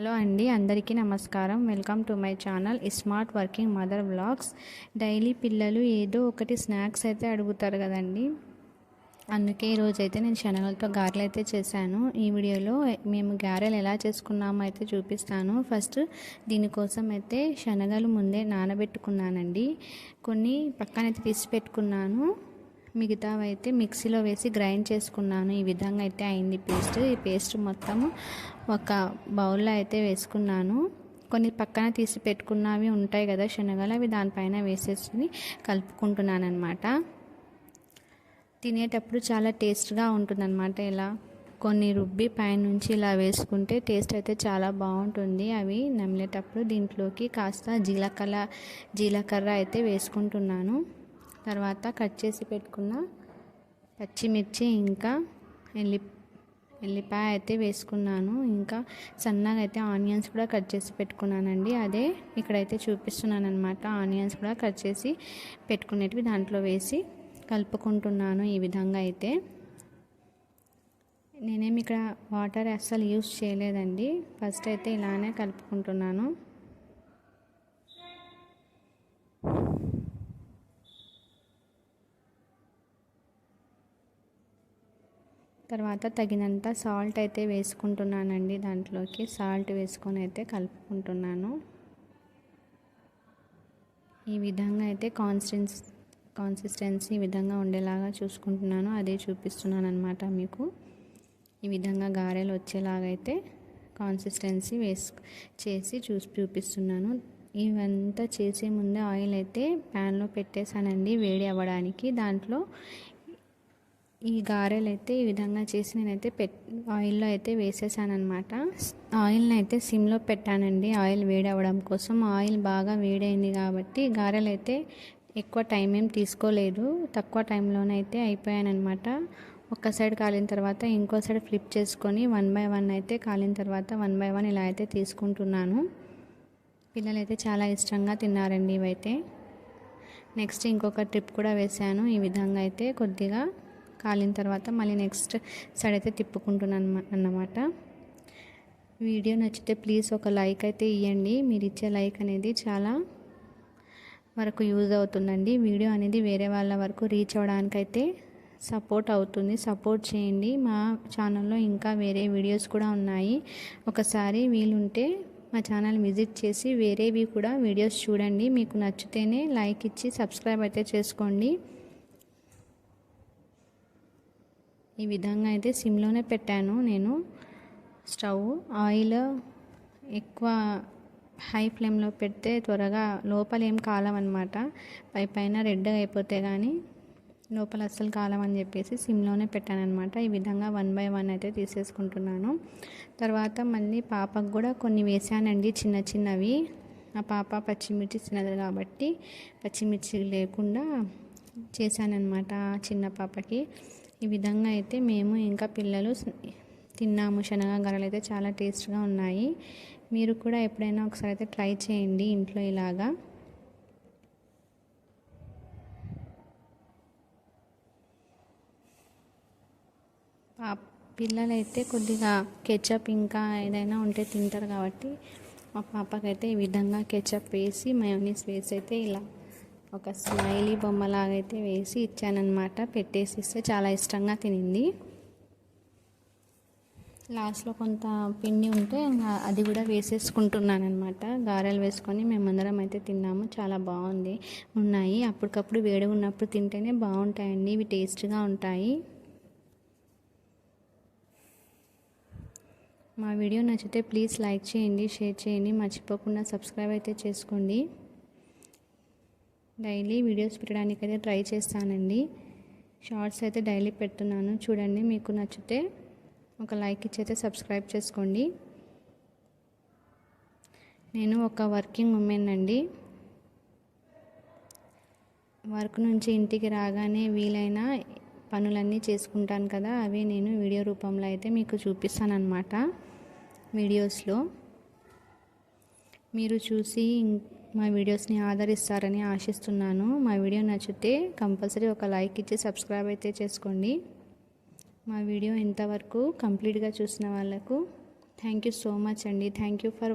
Hello అండి అందరికీ నమస్కారం. Welcome to my channel smart working mother blogs daily పిల్లలు ఏదో ఒకటి స్నాక్స్ అయితే అడుగుతారు కదండి. అందుకే ఈరోజు అయితే నేను శనగలతో గారెలు అయితే చేశాను. ఈ వీడియోలో మేము గారెలు ఎలా చేసుకున్నామో అయితే చూపిస్తాను. ఫస్ట్ దీనికోసం అయితే శనగలు ముందే నానబెట్టుకున్నానండి. కొన్ని పక్కనైతే తీసి పెట్టుకున్నాను. మిగతావి అయితే మిక్సీలో వేసి గ్రైండ్ చేసుకున్నాను. ఈ విధంగా అయితే అయింది పేస్ట్. ఈ పేస్ట్ మొత్తం ఒక బౌల్లో అయితే వేసుకున్నాను. కొన్ని పక్కన తీసి పెట్టుకున్నవి ఉంటాయి కదా శనగలు అవి దానిపైన వేసేసి కలుపుకుంటున్నాను అనమాట తినేటప్పుడు చాలా టేస్ట్గా ఉంటుందన్నమాట ఇలా. కొన్ని రుబ్బి పైనుంచి ఇలా వేసుకుంటే టేస్ట్ అయితే చాలా బాగుంటుంది. అవి నమిలేటప్పుడు దీంట్లోకి కాస్త జీలకర్ర జీలకర్ర అయితే వేసుకుంటున్నాను. తర్వాత కట్ చేసి పెట్టుకున్న పచ్చిమిర్చి ఇంకా ఎల్లి ఎల్లిపాయ అయితే వేసుకున్నాను. ఇంకా సన్నగా అయితే ఆనియన్స్ కూడా కట్ చేసి పెట్టుకున్నానండి. అదే ఇక్కడైతే చూపిస్తున్నాను అనమాట ఆనియన్స్ కూడా కట్ చేసి పెట్టుకునేటివి దాంట్లో వేసి కలుపుకుంటున్నాను ఈ విధంగా అయితే. నేనేమి ఇక్కడ వాటర్ అస్సలు యూస్ చేయలేదండి. ఫస్ట్ అయితే ఇలానే కలుపుకుంటున్నాను. తర్వాత తగినంత సాల్ట్ అయితే వేసుకుంటున్నానండి దాంట్లోకి. సాల్ట్ వేసుకొని అయితే కలుపుకుంటున్నాను. ఈ విధంగా అయితే కాన్స్టెన్స్ కాన్సిస్టెన్సీ ఈ విధంగా ఉండేలాగా చూసుకుంటున్నాను. అదే చూపిస్తున్నాను అనమాట మీకు. ఈ విధంగా గారెలు వచ్చేలాగైతే కాన్సిస్టెన్సీ వేసు చేసి చూసి చూపిస్తున్నాను. ఇవంతా చేసే ముందే ఆయిల్ అయితే ప్యాన్లో పెట్టేశానండి వేడి అవ్వడానికి. దాంట్లో ఈ గారెలు అయితే ఈ విధంగా చేసి నేనైతే పెట్ ఆయిల్లో అయితే వేసేసాను అనమాట ఆయిల్ని అయితే సిమ్లో పెట్టానండి. ఆయిల్ వేడి అవ్వడం కోసం ఆయిల్ బాగా వేడైంది కాబట్టి గారెలు అయితే ఎక్కువ టైం ఏం తీసుకోలేదు. తక్కువ టైంలోనైతే అయిపోయానమాట ఒక సైడ్ కాలిన తర్వాత ఇంకో సైడ్ ఫ్లిప్ చేసుకొని వన్ బై వన్ అయితే కాలిన తర్వాత వన్ బై వన్ ఇలా అయితే తీసుకుంటున్నాను. పిల్లలు అయితే చాలా ఇష్టంగా తిన్నారండి ఇవైతే. నెక్స్ట్ ఇంకొక ట్రిప్ కూడా వేసాను. ఈ విధంగా అయితే కొద్దిగా కాలిన తర్వాత మళ్ళీ నెక్స్ట్ సైడ్ అయితే తిప్పుకుంటున్నాను అన్నమాట. వీడియో నచ్చితే ప్లీజ్ ఒక లైక్ అయితే ఇవ్వండి మీరు ఇచ్చే లైక్ అనేది చాలా వరకు యూజ్ అవుతుందండి. వీడియో అనేది వేరే వాళ్ళ వరకు రీచ్ అవ్వడానికైతే సపోర్ట్ అవుతుంది. సపోర్ట్ చేయండి. మా ఛానల్లో ఇంకా వేరే వీడియోస్ కూడా ఉన్నాయి. ఒకసారి వీలుంటే మా ఛానల్ విజిట్ చేసి వేరేవి కూడా వీడియోస్ చూడండి. మీకు నచ్చితేనే లైక్ ఇచ్చి సబ్స్క్రైబ్ అయితే చేసుకోండి. ఈ విధంగా అయితే సిమ్లోనే పెట్టాను నేను. స్టవ్ ఆయిల్ ఎక్కువ హై ఫ్లేమ్లో పెడితే త్వరగా లోపల ఏం కాలమన్నమాట పై పైన రెడ్గా అయిపోతే కానీ లోపల అస్సలు కాలమని చెప్పేసి సిమ్లోనే పెట్టాను అనమాట ఈ విధంగా వన్ బై వన్ అయితే తీసేసుకుంటున్నాను. తర్వాత మళ్ళీ పాపకు కూడా కొన్ని వేసానండి చిన్న చిన్నవి. ఆ పాప పచ్చిమిర్చి తినదు కాబట్టి పచ్చిమిర్చి లేకుండా చేశానన్నమాట చిన్న పాపకి. ఈ విధంగా అయితే మేము ఇంకా పిల్లలు తిన్నాము. శనగ గరలు అయితే చాలా టేస్ట్గా ఉన్నాయి. మీరు కూడా ఎప్పుడైనా ఒకసారి అయితే ట్రై చేయండి ఇంట్లో ఇలాగా. పిల్లలైతే కొద్దిగా కెచప్ ఇంకా ఏదైనా ఉంటే తింటారు కాబట్టి మా పాపకైతే ఈ విధంగా కెచప్ వేసి మయోనీస్ వేసి అయితే ఇలా ఒక స్మైలీ బొమ్మలాగైతే వేసి ఇచ్చానమాట పెట్టేసి ఇస్తే చాలా ఇష్టంగా తినింది. లాస్ట్లో కొంత పిండి ఉంటే అది కూడా వేసేసుకుంటున్నాను అనమాట గారెలు వేసుకొని మేమందరం అయితే తిన్నాము. చాలా బాగుంది. ఉన్నాయి. అప్పటికప్పుడు వేడిగా ఉన్నప్పుడు తింటేనే బాగుంటాయండి. ఇవి టేస్ట్గా ఉంటాయి. మా వీడియో నచ్చితే ప్లీజ్ లైక్ చేయండి షేర్ చేయండి. మర్చిపోకుండా సబ్స్క్రైబ్ అయితే చేసుకోండి. డైలీ వీడియోస్ పెట్టడానికి అయితే ట్రై చేస్తానండి. షార్ట్స్ అయితే డైలీ పెడుతున్నాను. చూడండి మీకు నచ్చితే ఒక లైక్ ఇచ్చి అయితే సబ్స్క్రైబ్ చేసుకోండి. నేను ఒక వర్కింగ్ ఉమెన్ అండి వర్క్ నుంచి ఇంటికి రాగానే వీలైన పనులన్నీ చేసుకుంటాను కదా అవి నేను వీడియో రూపంలో అయితే మీకు చూపిస్తాను అన్నమాట వీడియోస్లో మీరు చూసి మా వీడియోస్ని ఆదరిస్తారని ఆశిస్తున్నాను. మా వీడియో నచ్చితే కంపల్సరీ ఒక లైక్ ఇచ్చి సబ్స్క్రైబ్ అయితే చేసుకోండి. మా వీడియో ఇంతవరకు కంప్లీట్గా చూసిన వాళ్ళకు థ్యాంక్ యూ సో మచ్ అండి. Thank you for